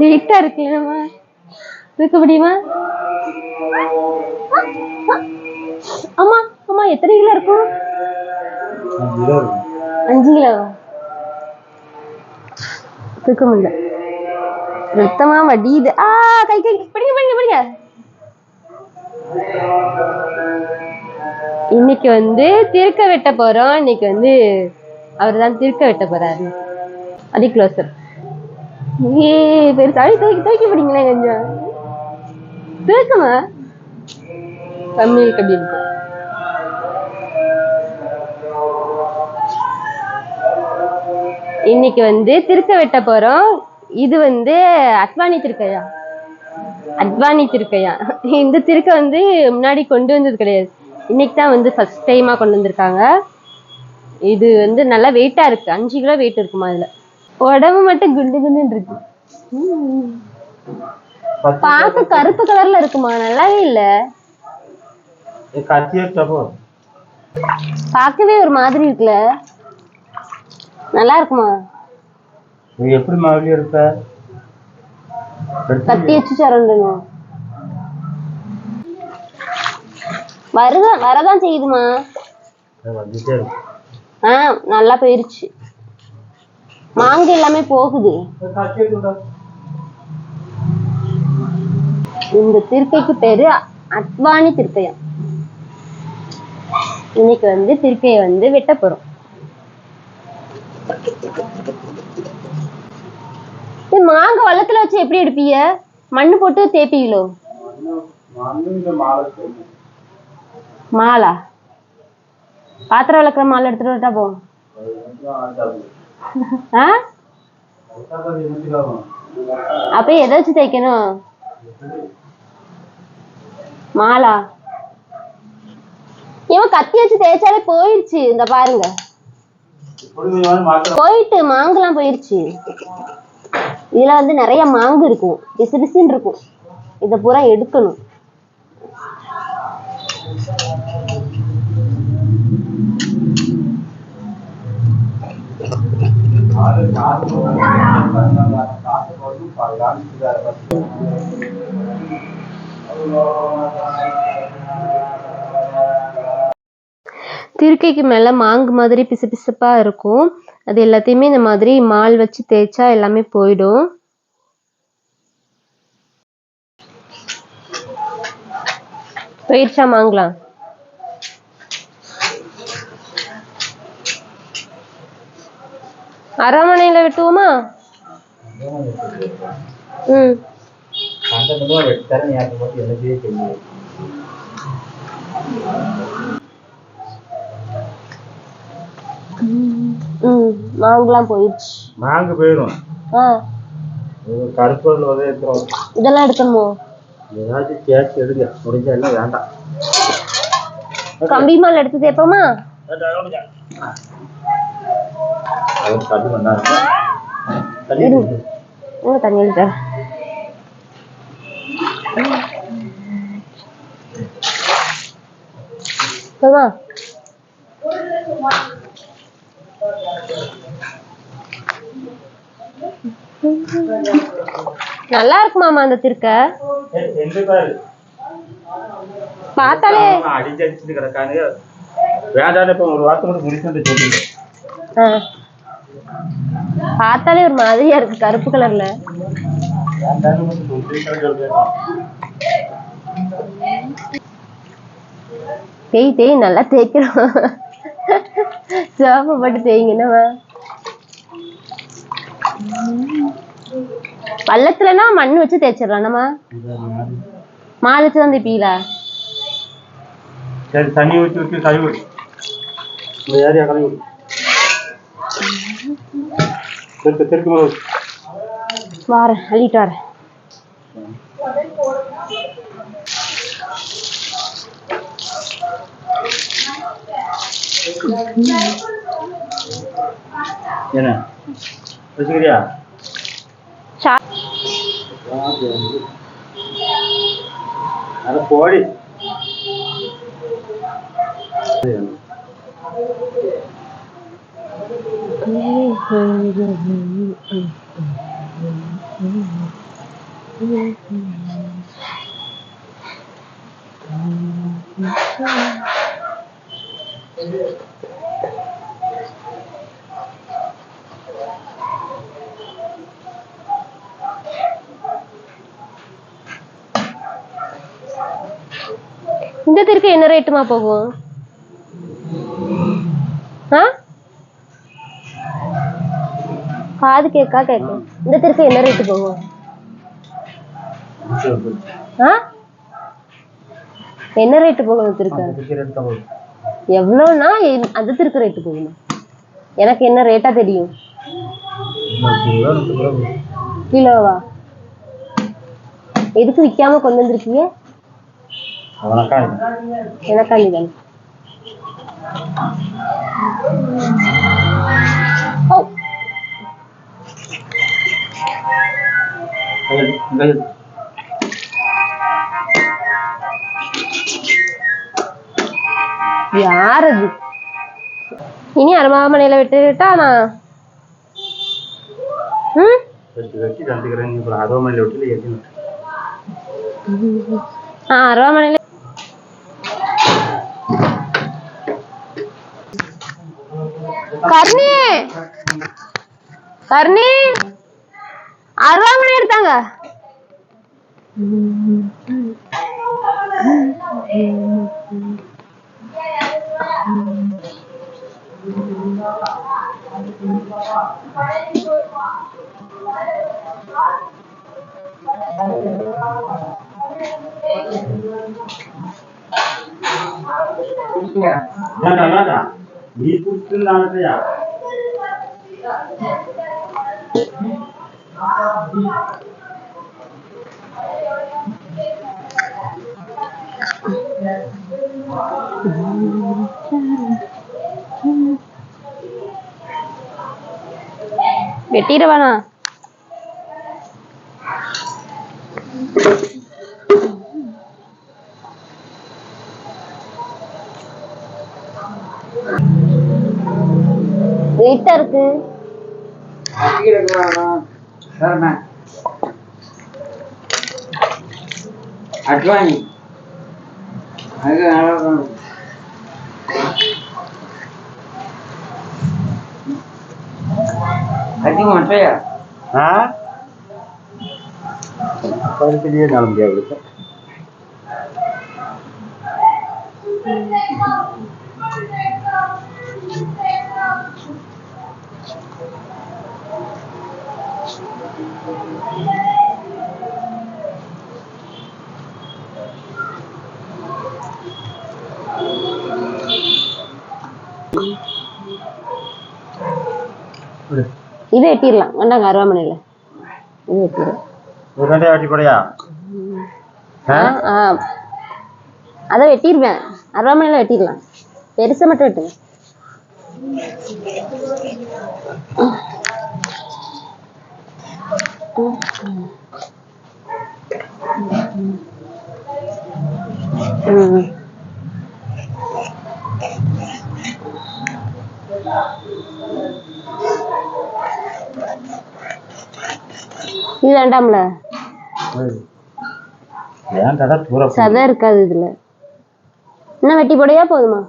வெயிட்டா இருக்குல்ல நம்ம? தூக்க முடியுமா? அம்மா அம்மா எத்தனை கிலோ இருக்கும்? அஞ்சு கிலோ. தூக்க முடியல. ரத்தமா வடியுது. ஆ கை கை பிடிங்க படிங்க படிங்க. இன்னைக்கு வந்து திருக்க வெட்ட போறோம். இன்னைக்கு வந்து அவர் தான் திருக்க வெட்ட போறாரு. அதி க்ளோசர் ஏ பெருசு அடி தூக்கி தூக்கி பிடிங்களே கொஞ்சம். தூக்கமா தமிழ் கம்மி இருக்கு. இன்னைக்கு வந்து திருக்க வெட்ட போறோம். இது வந்து அத்வானி திருக்கையா? அத்வானி திருக்கையா? இந்த திருக்க வந்து முன்னாடி கொண்டு வந்தது கிடையாது. இன்னைக்கு தான் வந்து ஃபர்ஸ்ட் டைமா கொண்டு வந்திருக்காங்க. இது வந்து நல்லா வெயிட்டா இருக்கு. அஞ்சு கிலோ வெயிட் இருக்குமா இதுல உடம்பு மட்டும் குண்டு குண்டுன்னு இருக்கு. ம். பார்க்க கருப்பு கலர்ல இருக்குமா? நல்லாவே இல்ல. பார்க்கவே ஒரு மாதிரி இருக்குல்ல. நல்லா இருக்குமா? நீ எப்படி மறுபடியும் இருப்ப? கத்தி. வச்சு சரண்டணும் வருதான் வரதான் செய்யுதுமா? ஆ நல்லா போயிருச்சு. மாங்கு எல்லாமே போகுது. இந்த திருக்கைக்கு பேரு அத்வானி திருக்கையம். இன்னைக்கு வந்து திருக்கையை வந்து வெட்ட போறோம். இது மாங்க வச்சு எப்படி எடுப்பீங்க? மண்ணு போட்டு தேப்பீங்களோ மாலா. பாத்திரம் விளக்குற மாலை எடுத்துட்டு வரட்டா போ அப்ப எதை வச்சு தேய்க்கணும். மாலா. இவன் கத்தி வச்சு தேய்ச்சாலே போயிருச்சு. இந்த பாருங்க. போயிட்டு மாங்குலாம் போயிருச்சு. இதுல வந்து நிறைய மாங்கு இருக்கும். பிசு பிசுன்னு இருக்கும். இத பூரா எடுக்கணும். திருக்கைக்கு மேல மாங்கு மாதிரி பிசு பிசுப்பா இருக்கும். அது எல்லாத்தையுமே இந்த மாதிரி மால் வச்சு தேய்ச்சா எல்லாமே போயிடும். போயிடுச்சா மாங்கலாம் அரமனையில வெட்டுவோமா? ம். ம் மாங்குலாம் போயிடுச்சு. மாங்கு போயிடும் ஆ. கருப்பு வந்து இதெல்லாம் எடுக்கணுமோ? ஏதாச்சும் கேஸ் எடுங்க. முடிஞ்சா எல்லாம் வேண்டாம். கம்பி மால் எடுத்து தேப்போமா பண்ணாரு தண்ணி எடுத்து போமா நல்லா இருக்குமாமா அந்த திருக்க? பார்த்தாலே. அடிச்சு அடிச்சுட்டு கிடக்கானுங்க. வேண்டாம் இப்ப ஒரு வாரத்தை கூட முடிச்சு சொல்லுங்க ஆ. பார்த்தாலே ஒரு மாதிரியா இருக்கு கருப்பு கலர்ல தேய் தேய் நல்லா தேய்க்கிறோம். சிவப்பு போட்டு தேய்ங்கன்னவா பள்ளத்துலனா மண் வச்சு தேய்ச்சிடலாம் நம்ம மால் வச்சு தான் தேய்ப்பீங்களா சரி தண்ணி ஊற்றி ஊற்றி கழுவு இந்த ஏரியா கழுவி திருப்பி மேல ஊத்து. வாரேன் அள்ளிட்டு வரேன் என்ன? வச்சுக்கிறியா? சா- அது போடி. இந்த தெருக்கு என்ன ரேட்டுமா போகும் ஆ காது கேக்கா கேட்கும் இந்த தெருக்கு என்ன ரேட்டு போகும் ஆ? என்ன ரேட்டு போகும் தெருக்கு எவ்வளோனா அந்த தெருக்கு ரேட்டு போகுமா எனக்கு என்ன ரேட்டா தெரியும்? கிலோவா? எதுக்கு விற்காம கொண்டு வந்திருக்கீங்க? எனக்காண்டி தானே? ஓ யாரது? இனி அனுமாமனையில விட்டுட்டா நான் அருவாமனையில கர்ணி! கர்ணி! அருவாமனை எடுத்தாங்க. வேண்டாம் வேண்டாம் நீ வெட்டிட வெட்டிடுவானா வெயிட்டா இருக்கு. அட்வானி அது நல்லா அடி மட்டையா ஆ பருத்திலேயே நட முடியாது இது. வெட்டிடலாம் வேண்டாங்க அருவாமனையில இது வெட்டிடலாம் ஒரு ரெண்டே வாட்டி போடையா அதை வெட்டிடுவேன். அருவாமனையில வெட்டிடலாம். பெருசை மட்டும் வெட்டுங்க. இது வேண்டாம்ல. சதை இருக்காது இதுல. இன்னும் வெட்டி போடையா போதுமா?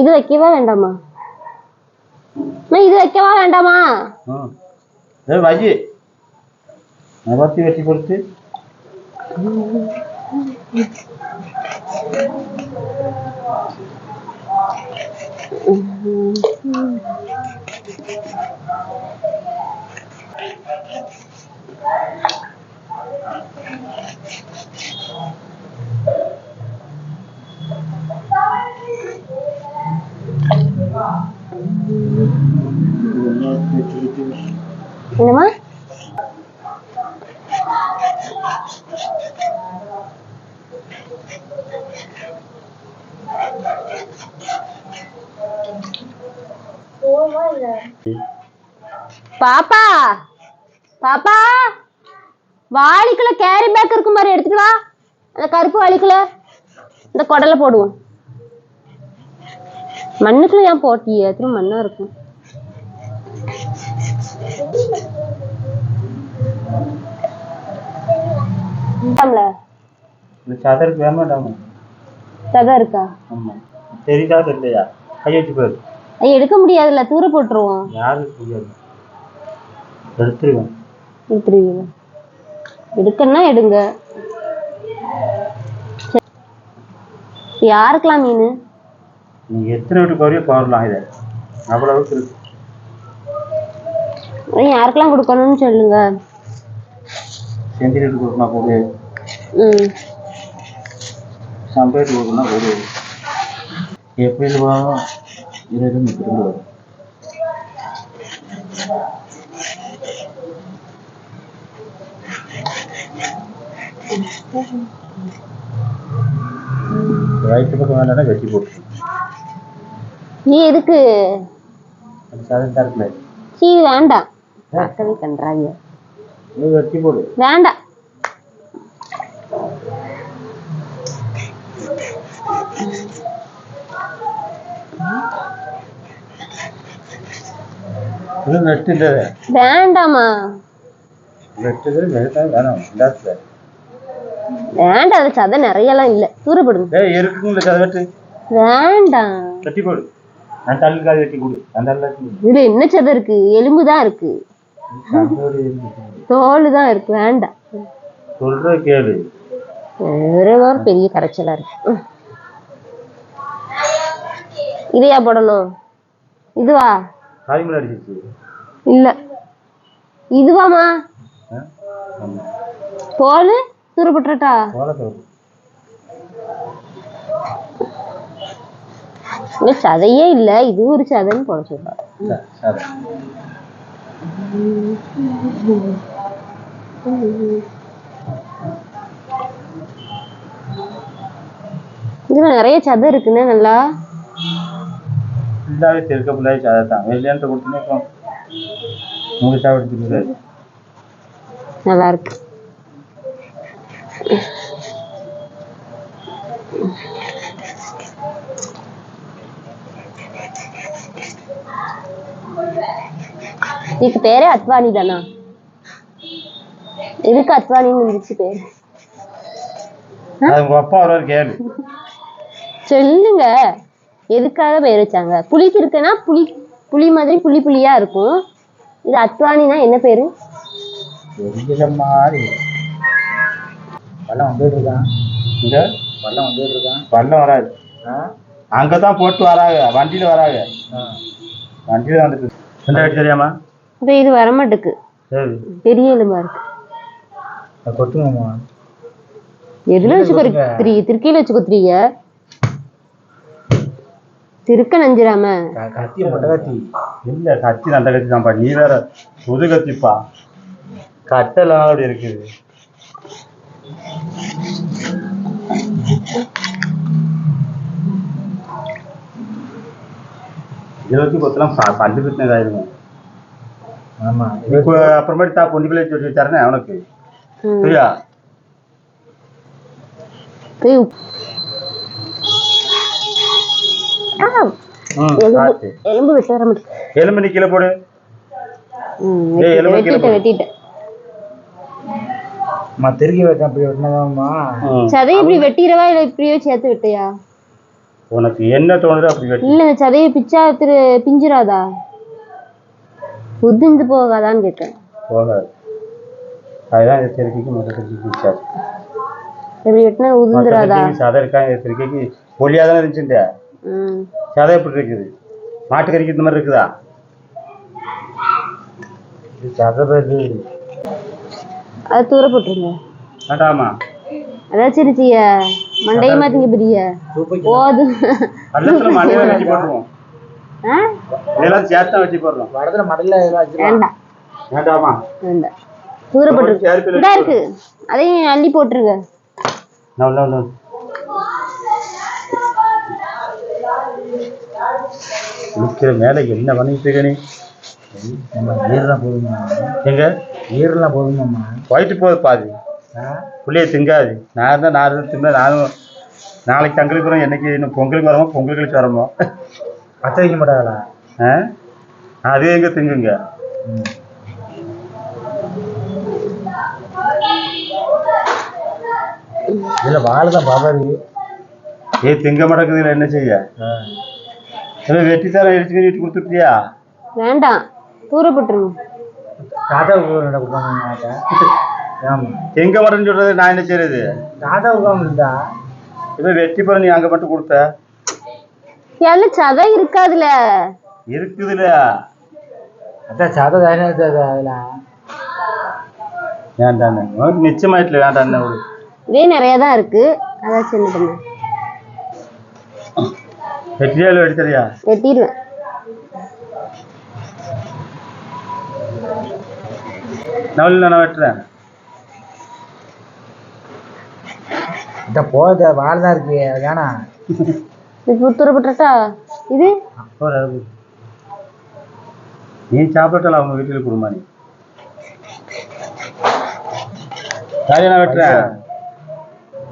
இது வைக்கவா வேண்டாமா? வைக்கவா வேண்டாமா ம். ஏ வாஜி நபத்தி வெட்டி கொடுத்து என்னம்மா? பாப்பா பாப்பா வாளிக்குள்ள கேரி பேக் இருக்கும் மாதிரி எடுத்துட்டு வா. அந்த கருப்பு வாளிக்குள்ள இந்த குடலை போடுவோம். மண்ணுக்குள்ள ஏன் போட்டியே? எத்தனை மண்ணா இருக்கும்? இந்த சதம் இருக்கா? ஆமா. தெரியுதா தெரியலையா கை வச்சு போயிரு. ஐய, எடுக்க முடியாதுல்ல. தூர போட்டுருவோம். யாருக்கு புரியாது எடுத்துருவேன். எடுத்துருவீங்க. எடுக்கன்னா எடுங்க. சரி. யாருக்கெல்லாம் மீன்? நீ எத்தனை வீட்டுக்கு வரையும் போடலாம் இதை. அவ்வளவுக்கு இருக்கு. யாருக்கெல்லாம் கொடுக்கணும்னு சொல்லுங்க. செந்தில் கொடுக்கணும்னா கொடு ம். சம்பேட்டு கொடுக்கணும்னா கொடு எப்படி வரும்? இருபது முப்பது வரும் வயிற்று பக்கம் வேண்டாம்னா வெட்டி போட்டு நீ எதுக்கு? அது சாதம் சீ வேண்டாம். போடு. வேண்டாம். வேண்டாமா வேண்டாம் சதை நிறையலாம் இல்லை. தூரப்படுங்க. ஏய் இருக்குங்களா சதை வெட்டு. வேண்டாம். போடு. வெட்டி கொடு. என்ன சதை இருக்கு? எலும்பு தான் இருக்கு. தோல் தான் இருக்கு வேண்டாம் சொல்ற கேளு. ஒரு பெரிய கரைச்சலா இருக்கு. இதையா போடணும்? இதுவா? இல்ல. இதுவாமா தோல்? இல்ல சதையே இல்ல. இது ஒரு சதைன்னு போட சொல்றாரு இதுல நிறைய சதை இருக்குன்னு நல்லா. ஃபுல்லாகவே தெருக்க ஃபுல்லாகவே சதை தான். வெள்ளையான்ட்டு கொடுத்துனே இப்போ முழுசாக எடுத்துக்கிறது நல்லா இருக்கு. இதுக்கு பேரே அத்வானி தானா? எதுக்கு அத்வானின்னு இருந்துச்சு பேரு. அது அப்பா வருவார் கேளு சொல்லுங்க. எதுக்காக பேர் வச்சாங்க? புளி இருக்குன்னா புளி புளி மாதிரி புளி புளியா இருக்கும். இது அத்வானினா என்ன பேரு? பள்ளம் வந்துட்டு இருக்கான். இங்க பள்ளம் வந்துட்டு இருக்கான். பள்ளம் வராது. அங்கே தான் போட்டு வராங்க. வண்டியில் வராங்க. வண்டியில் வந்துட்டு எந்த வீட்டு தெரியாமா? இப்போ இது வரமாட்டுக்கு. பெரிய எலும்பா இருக்கு. எதுல வச்சு கொத்திரி திருக்கையில வச்சு கொத்துறீங்க திருக்க நஞ்சிராம கத்தி மொட்டை கத்தி. இல்லை கத்தி அந்த கத்தி தான்ப்பா. நீ வேற புது கத்திப்பா. கட்டெல்லாம் அப்படி இருக்குது இதை வச்சு கொத்தலாம் ப- பல்லு பிடிச்சது ஆயிருங்க ஆமா. இப்போ அப்புறமேட்டு தா சொல்லி தரேன் அவனுக்கு. எலும்பு எலும்பு கீழே போடு. திருக்கி அப்படி இப்படி வெட்டிடவா? இல்ல இப்படியே சேர்த்து வெட்டையா? உனக்கு என்ன தோணுதோ அப்படி வெட்டி. இல்ல சதையை பிச்சா திரு பிஞ்சிராதா? உதிர்ந்து போகாதான்னு கேட்டேன். போகாது. அதுதான் இந்த திருக்கைக்கு முதல் திருக்கைக்கு வித்தியாசம் இப்படி வெட்டினா உதிர்ந்துராதா? சதை இருக்கா இந்த திருக்கைக்கு ஒல்லியாக தானே இருந்துச்சுட்ட சதை எப்படி இருக்குது? மாட்டுக்கறிக்கு இந்த மாதிரி இருக்குதா? சதை அது தூர போட்டுருங்க. வேண்டாமா அதான் சிரிச்சிய மண்டைய மாத்திங்க பெரிய. போது பள்ளத்தில் மண்டையில வெட்டி போட்டுருவோம்? இதெல்லாம் சேர்த்தா வெட்டி போடுறோம். வடத்துல மடல வேண்டாம். வேண்டாமா? வேண்டாம். தூர போட்டுருங்க சேர்ப்பில் இதா இருக்கு. அதையும் அள்ளி போட்டுருங்க. No no no. இருக்கிற மேலே என்ன பண்ணிட்டு இருக்க நீ? ஈரலாம் போதுமா? எங்க? ஈரலாம் போதுமாம்மா போயிட்டு போகுது பாதி. புள்ளைய திங்காது. நான் இருந்தால் நான் தின்னா நானும் நாளைக்கு தங்களுக்கு வரோம் என்னைக்கு இன்னும் பொங்கலுக்கு வரமோ பொங்கல் கழிச்சு வரமோ. பத்த வைக்க மாட்டாங்களா? ஆ? அது எங்க திங்குங்க. இதுல வாழைதான் பாபாரி ஏய் திங்க மாட்டேங்குதுல என்ன செய்ய? வெட்டி தர இடிச்சு வீட்டு கொடுத்துட்டியா வேண்டாம். தூர போட்டுருங்க தாத்தா திங்க மாட்டேன்னு சொல்றது நான் என்ன செய்யறது? தாத்தா உட்காந்துருந்தா ஏதோ வெட்டி போற நீ அங்க மட்டும் கொடுத்த. எல்லாம் சதை இருக்காதுல. இருக்குதுல. அதான் சதை தானே அதுல வேண்டாண்ணே உனக்கு நிச்சயமாயிட்டுல வேண்டாண்ணே ஒரு இதே நிறைய தான் இருக்கு. அதான் சின்ன பண்ண வெட்டியால வெடித்தறியா வெட்டிடுவேன். நவல் நான் வெட்டுறேன்? இந்த போத வாழை தான் இருக்கு. வேணா இப்போ தூர போட்டுட்டா இது. நீ சாப்பிட்டால அவங்க வீட்டில் கொடுமா நீ?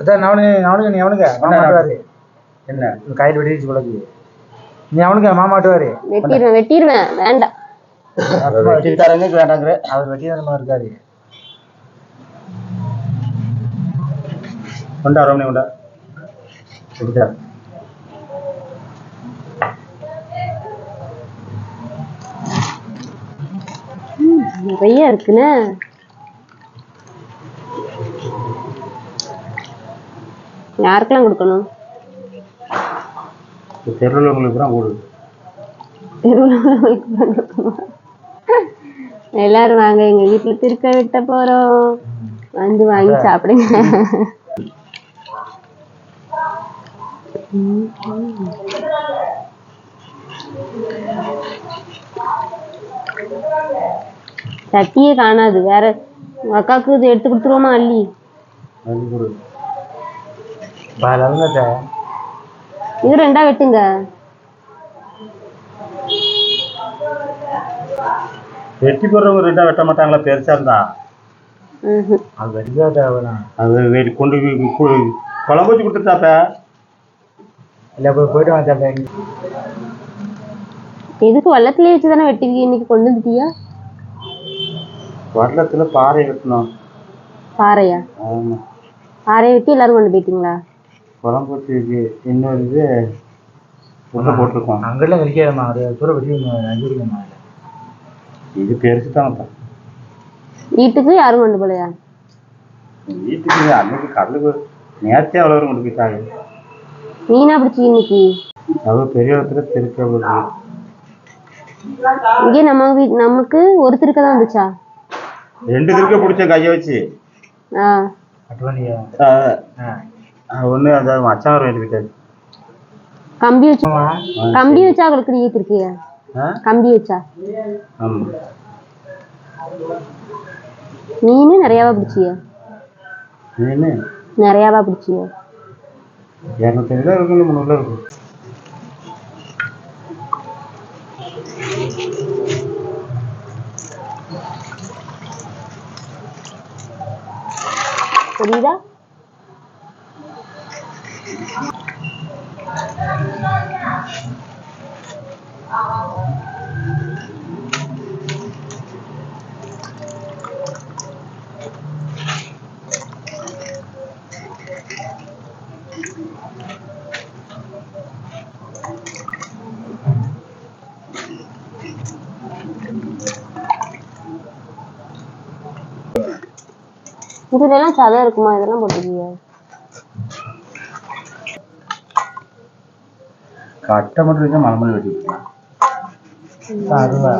அதான் நவனுக்கு நீ அவனுக்கு மாமா மாட்டுவாரு என்ன? கையில் வெட்டிடுச்சு போலக்கு நீ அவனுக்கு மாமா மாட்டுவாரு வெட்டிடுவேன் வெட்டிடுவேன். வேண்டாம். வெட்டி தரங்க வேண்டாங்கிற. அவர் வெட்டி தான் இருக்காரு. கொண்டா ரோமணி கொண்டா. நிறைய இருக்குண்ணே யாருக்கெல்லாம் கொடுக்கணும்? தெருவில் உங்களுக்கு தான் கூடு தெருவுல கொடுக்கணுமா? எல்லாரும் வாங்க எங்க வீட்டுல திருக்க விட்ட போறோம். வந்து வாங்கி சாப்பிடுங்க. சட்டியே காணாது. வேற உங்க அக்காவுக்கு இது எடுத்து கொடுத்துருவோமா அள்ளி? இது ரெண்டா வெட்டுங்க. வெட்டி போடுறவங்க ரெண்டா வெட்ட மாட்டாங்களா? பெருசா இருந்தா. அது தேவைதான் அது கொண்டு குழம்பு வச்சு கொடுத்துட்டாப்ப. இல்லை போய் போயிட்டு வாங்க எதுக்கு வள்ளத்திலே வச்சு தானே வெட்டிருக்கீங்க? இன்னைக்கு கொண்டு வந்துட்டியா? வரலத்துல பாறை வெட்டணும். பாறையா? ஆமா. பாறையை வெட்டி எல்லாரும் கொண்டு போயிட்டீங்களா? குழம்பு வச்சு இருக்கு. இன்னொரு இது உள்ள போட்டிருக்கோம். அங்கெல்லாம் கிடைக்காதம்மா அது தூர வெட்டி அஞ்சு இருக்குமா இது பெருசு தான் வீட்டுக்கு யாரும் கொண்டு போலையா வீட்டுக்கு அன்னைக்கு கடலுக்கு நேரத்தே அவ்வளோ கொண்டு போயிட்டாங்க. மீனா பிடிச்சி இன்னைக்கு. அது பெரிய இடத்துல திருக்க இங்கே நம்ம வீ நமக்கு ஒரு திருக்க தான் வந்துச்சா? ரெண்டு திருக்க பிடிச்ச கையை வச்சு. ஒன்று அந்த மச்சான் போயிட்டாரு கம்பி வச்சு கம்பி வச்சா அவங்களுக்கு நீ திருக்கிய ஆ? கம்பி வச்சா? மீன் நிறையாவா பிடிச்சிய? மீன் நிறையாவா பிடிச்சிய? இரநூத்தஞ்சு ரூபா இருக்கும் முந்நூறுல இருக்கும். புரியுதா இதுல எல்லாம் சதம் இருக்குமா? இதெல்லாம் போட்டுருக்கீங்க கட்டை மட்டும் வச்சா மலை மலை வெட்டி விட்டுருலாம். அருவா.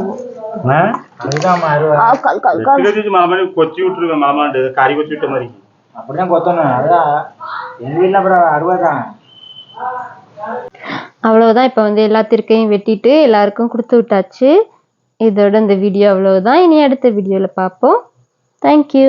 ஆ? அதுதான்மா அருவா. ஆ, கல், கல், கல். வெட்டி வச்சு மலை மலை கொத்தி விட்டுருவேன் மலை மாண்டு கறி கொத்தி விட்ட மாதிரி. அப்படிதான் கொத்தணும். அதான். எங்க வீட்டில் அப்புறம் அருவா தான் அவ்வளவுதான். இப்போ வந்து எல்லா திருக்கையும் வெட்டிட்டு எல்லாருக்கும் கொடுத்து விட்டாச்சு. இதோட இந்த வீடியோ அவ்வளவுதான். இனி அடுத்த வீடியோவில் பார்ப்போம் தேங்க்யூ